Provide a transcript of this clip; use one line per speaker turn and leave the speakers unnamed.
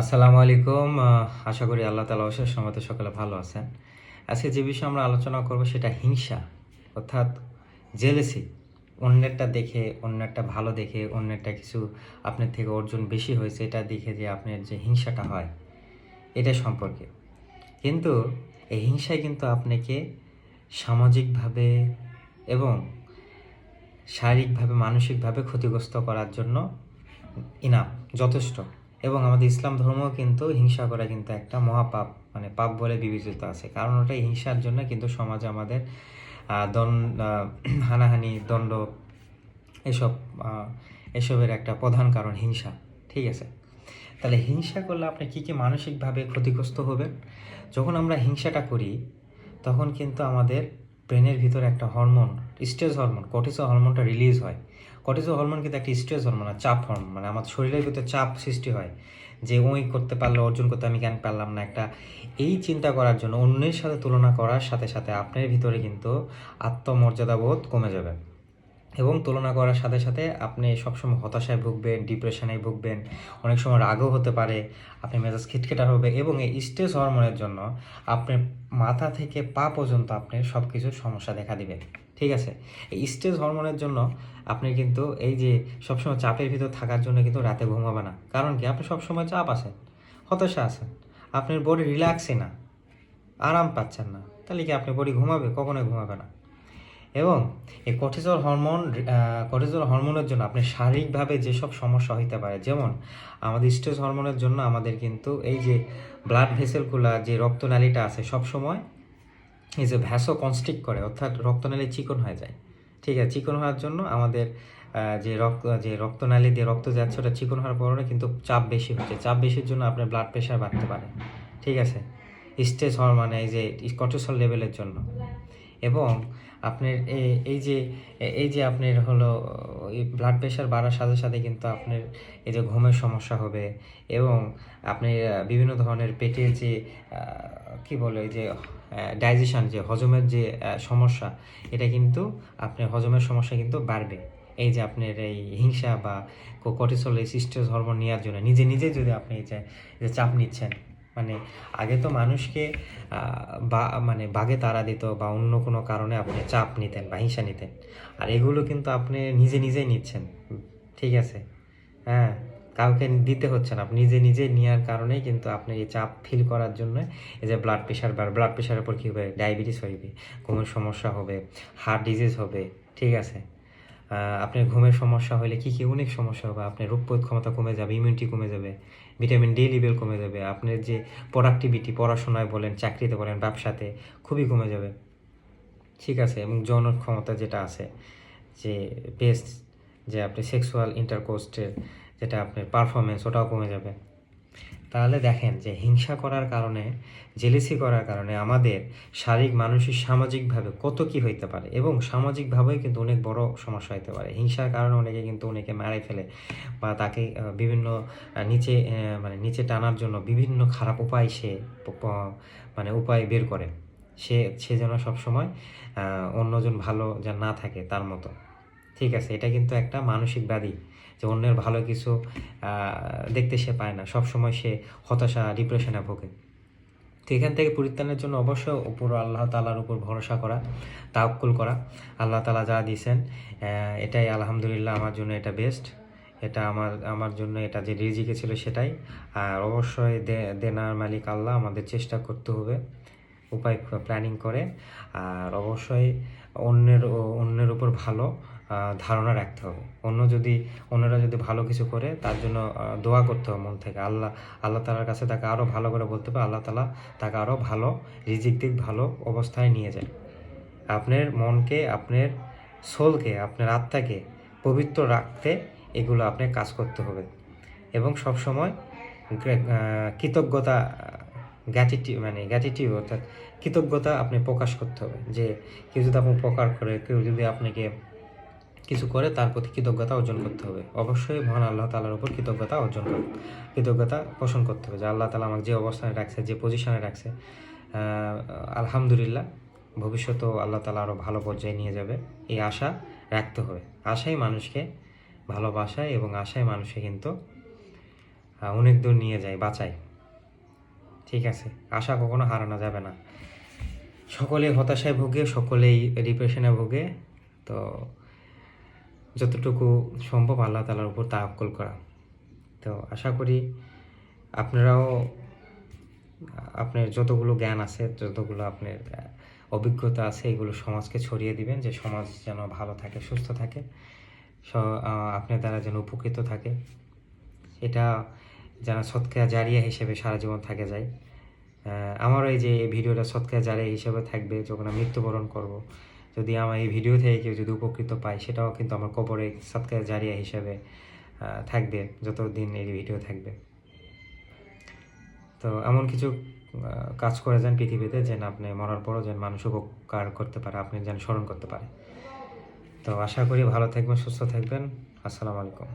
আসসালামু আলাইকুম আশা করি আল্লাহ তালা অশেষ সমতে সকলে ভালো আছেন। আজকে যে বিষয়ে আমরা আলোচনা করব সেটা হিংসা, অর্থাৎ জেলেসি অন্যেরটা দেখে, অন্যেরটা ভালো দেখে, অন্যেরটা কিছু আপনার থেকে অর্জন বেশি হয়েছে, এটা দেখে যে আপনার যে হিংসাটা হয়, এটা সম্পর্কে। কিন্তু এই হিংসায় কিন্তু আপনাকে সামাজিকভাবে এবং শারীরিকভাবে, মানসিকভাবে ক্ষতিগ্রস্ত করার জন্য ইনাম যথেষ্ট। এবং আমাদের ইসলাম ধর্ম কিন্তু হিংসা করা কিন্তু একটা মহাপাপ মানে পাপ বলে বিবেচিত আছে। কারণ ওটা হিংসার জন্য কিন্তু সমাজে আমাদের দণ্ড হানাহানি, দণ্ড, এসব এসবের একটা প্রধান কারণ হিংসা, ঠিক আছে? তাহলে হিংসা করলে আপনি কী কী মানসিকভাবে ক্ষতিগ্রস্ত হবেন? যখন আমরা হিংসাটা করি, তখন কিন্তু আমাদের ব্রেনের ভিতরে একটা হরমোন স্ট্রেস হরমোন কর্টিসল হরমোনটা রিলিজ হয়। কর্টিসল হরমোন কিন্তু একটা স্ট্রেস হরমোন আর চাপ হরমোন মানে আমাদের শরীরের ভিতরে চাপ সৃষ্টি হয়। যে ওই করতে পারলে, অর্জন করতে আমি কেন পারলাম না? একটা, এই চিন্তা করার জন্য অন্যের সাথে তুলনা করার সাথে সাথে আপনার ভিতরে কিন্তু আত্মমর্যাদা বোধ কমে যাবে। এবং তুলনা করার সাথে সাথে আপনি সবসময় হতাশায় ভুগবেন ডিপ্রেশনে ভুগবেন, অনেক সময় রাগও হতে পারে, আপনি মেজাজ খিটখিটা হবে এবং এই স্ট্রেস হরমোনের জন্য আপনার মাথা থেকে পা পর্যন্ত আপনার সব কিছুর সমস্যা দেখা দিবে। ঠিক আছে? এই স্ট্রেস হরমোনের জন্য আপনি কিন্তু এই যে সবসময় চাপের ভিতর থাকার জন্য কিন্তু রাতে ঘুমাবে না। কারণ কি? আপনি সবসময় চাপ আছেন, হতাশা আছেন। আপনার বডি রিল্যাক্সই না, আরাম পাচ্ছেন না। তাহলে কি আপনি বডি ঘুমাবে? কখনোই ঘুমাবে না। এবং এই কর্টিজল হরমোন কর্টিজল হরমোনের জন্য আপনি শারীরিকভাবে যেসব সমস্যা হইতে পারে, যেমন আমাদের স্ট্রেস হরমোনের জন্য আমাদের কিন্তু এই যে ব্লাড ভেসেলগুলা যে রক্তনালীটা আছে সব সময় এই যে ভ্যাসো কনস্ট্রিক্ট করে, অর্থাৎ রক্তনালী চিকন হয়ে যায়। ঠিক আছে, চিকন হওয়ার জন্য আমাদের যে রক্ত, যে রক্তনালী দিয়ে রক্ত যাচ্ছে, ওটা চিকন হওয়ার পরে কিন্তু চাপ বেশি হচ্ছে। চাপ বেশির জন্য আপনার ব্লাড প্রেশার বাড়তে পারে। ঠিক আছে? স্ট্রেস মানে এই যে কর্টিসল লেভেলের জন্য। এবং আপনার এই যে এই যে আপনার হলো ব্লাড প্রেশার বাড়ার সাথে সাথে কিন্তু আপনার এই যে ঘুমের সমস্যা হবে এবং আপনি বিভিন্ন ধরনের পেটের যে কি বলে যে ডাইজেশন যে, হজমের যে সমস্যা, এটা কিন্তু আপনার হজমের সমস্যা কিন্তু বাড়বে। এই যে আপনার এই হিংসা বা কর্টিসল এই স্ট্রেস হরমোন নেওয়ার জন্য, নিজে নিজে যদি আপনি যে চাপ নিচ্ছেন মানে আগে তো মানুষকে বা মানে বাঘে তাড়া দিত বা অন্য কোনো কারণে আপনি চাপ নিতেন বা হিংসা নিতেন। আর এগুলো কিন্তু আপনি নিজে নিজেই নিচ্ছেন, ঠিক আছে? হ্যাঁ কাউকে দিতে হচ্ছে না। আপনি নিজে নিজে নেওয়ার কারণেই কিন্তু আপনি এই চাপ ফিল করার জন্য এই যে ব্লাড প্রেশার বা ব্লাড প্রেশারের উপর কী হবে ডায়াবেটিস হইবে, ঘুমের সমস্যা হবে হার্ট ডিজিজ হবে, ঠিক আছে? আপনার ঘুমের সমস্যা হলে কী কী অনেক সমস্যা হবে? আপনার রোগ প্রতিরোধ ক্ষমতা কমে যাবে ইমিউনিটি কমে যাবে ভিটামিন ডি লেভেল কমে যাবে, আপনার যে প্রোডাক্টিভিটি পড়াশোনায় বলেন, চাকরিতে বলেন, ব্যবসাতে খুবই কমে যাবে। ঠিক আছে, এবং যৌন ক্ষমতা যেটা আছে, যে বেস্ট যে আপনি সেক্সুয়াল ইন্টারকোস্টের যেটা আপনার পারফরমেন্স ওটাও কমে যাবে। তাহলে দেখেন যে হিংসা করার কারণে, জেলেসি করার কারণে আমাদের শারীরিক, মানসিক, সামাজিকভাবে কত কি হইতে পারে এবং সামাজিকভাবেই কিন্তু অনেক বড় সমস্যা হতে পারে। হিংসার কারণে অনেকে কিন্তু অনেকে মারে ফেলে বা তাকে বিভিন্ন নিচে মানে নিচে টানার জন্য বিভিন্ন খারাপ উপায় সে মানে উপায় বের করে। সে সে যেন সবসময় অন্যজন ভালো যেন না থাকে তার মতো। ঠিক আছে, এটা কিন্তু একটা মানসিক ব্যাধি। যে অন্যের ভালো কিছু দেখতে সে পায় না। সব সময় সে হতাশা ডিপ্রেশনে ভোগে। তো এখান থেকে পরিত্রাণের জন্য অবশ্যই উপর আল্লাহ তালার উপর ভরসা করা তাওকুল করা। আল্লাহ তালা যা দিয়েছেন এটাই আলহামদুলিল্লাহ আমার জন্য এটা বেস্ট এটা আমার আমার জন্য এটা যে রিজিকে ছিল সেটাই। আর অবশ্যই দেনার মালিক আল্লাহ আমাদের চেষ্টা করতে হবে, উপায় প্ল্যানিং করে। আর অবশ্যই অন্যের অন্যের উপর ভালো ধারণা রাখতে হবে। অন্য যদি, অন্যরা যদি ভালো কিছু করে, তার জন্য দোয়া করতে হবে মন থেকে। আল্লাহ আল্লাহ তালার কাছে তাকে আরও ভালো করে বলতে হবে আল্লাহ তালা তাকে আরও ভালো রিজিক দিক, ভালো অবস্থায় নিয়ে যায় আপনার মনকে, আপনার সোলকে আপনার আত্মাকে পবিত্র রাখতে এগুলো আপনার কাজ করতে হবে। এবং সব সময় কৃতজ্ঞতা গ্যাটিটিউ মানে গ্যাটিটিউড অর্থাৎ কৃতজ্ঞতা আপনি প্রকাশ করতে হবে। যে কেউ যদি আপনি উপকার করে, কেউ যদি আপনাকে কিছু করে তার প্রতি কৃতজ্ঞতা অর্জন করতে হবে। অবশ্যই মহান আল্লাহ তালার উপর কৃতজ্ঞতা অর্জন কৃতজ্ঞতা পোষণ করতে হবে যে আল্লাহ তালা আমাকে যে অবস্থানে রাখছে, যে পজিশনে রাখছে আলহামদুলিল্লাহ, ভবিষ্যতেও আল্লাহ তালা আরও ভালো পর্যায়ে নিয়ে যাবে। এই আশা রাখতে হবে। আশাই মানুষকে ভালোবাসায় এবং আশাই মানুষকে কিন্তু অনেক দূর নিয়ে যায়, বাঁচায়। ঠিক আছে? আশা কখনো হারানো যাবে না। সকলেই হতাশায় ভোগে, সকলেই ডিপ্রেশনে ভোগে। তো যতটুকু সম্ভব আল্লাহ তালার উপর তাওয়াক্কুল করা। তো আশা করি আপনারাও আপনার যতগুলো জ্ঞান আছে যতগুলো আপনার অভিজ্ঞতা আছে এগুলো সমাজকে ছড়িয়ে দিবেন যে সমাজ যেন ভালো থাকে সুস্থ থাকে আপনার দ্বারা যেন উপকৃত থাকে। এটা যেন সৎকা জারিয়া হিসেবে সারা জীবন থাকে যায়। আহ, আমারও এই যে ভিডিওটা সৎকা জারিয়া হিসেবে থাকবে যখন আমি মৃত্যুবরণ করব যদি আমার এই ভিডিও থেকে কেউ যদি উপকৃত পায়, সেটাও কিন্তু আমার কবরে সৎকার জারিয়া হিসাবে থাকবে, যতদিন এই ভিডিও থাকবে। তো এমন কিছু কাজ করে যান পৃথিবীতে যেন আপনি মরার পরও যেন মানুষ উপকার করতে পারে, আপনি যেন স্মরণ করতে পারে। তো আশা করি ভালো থাকবেন, সুস্থ থাকবেন। আসসালামু আলাইকুম।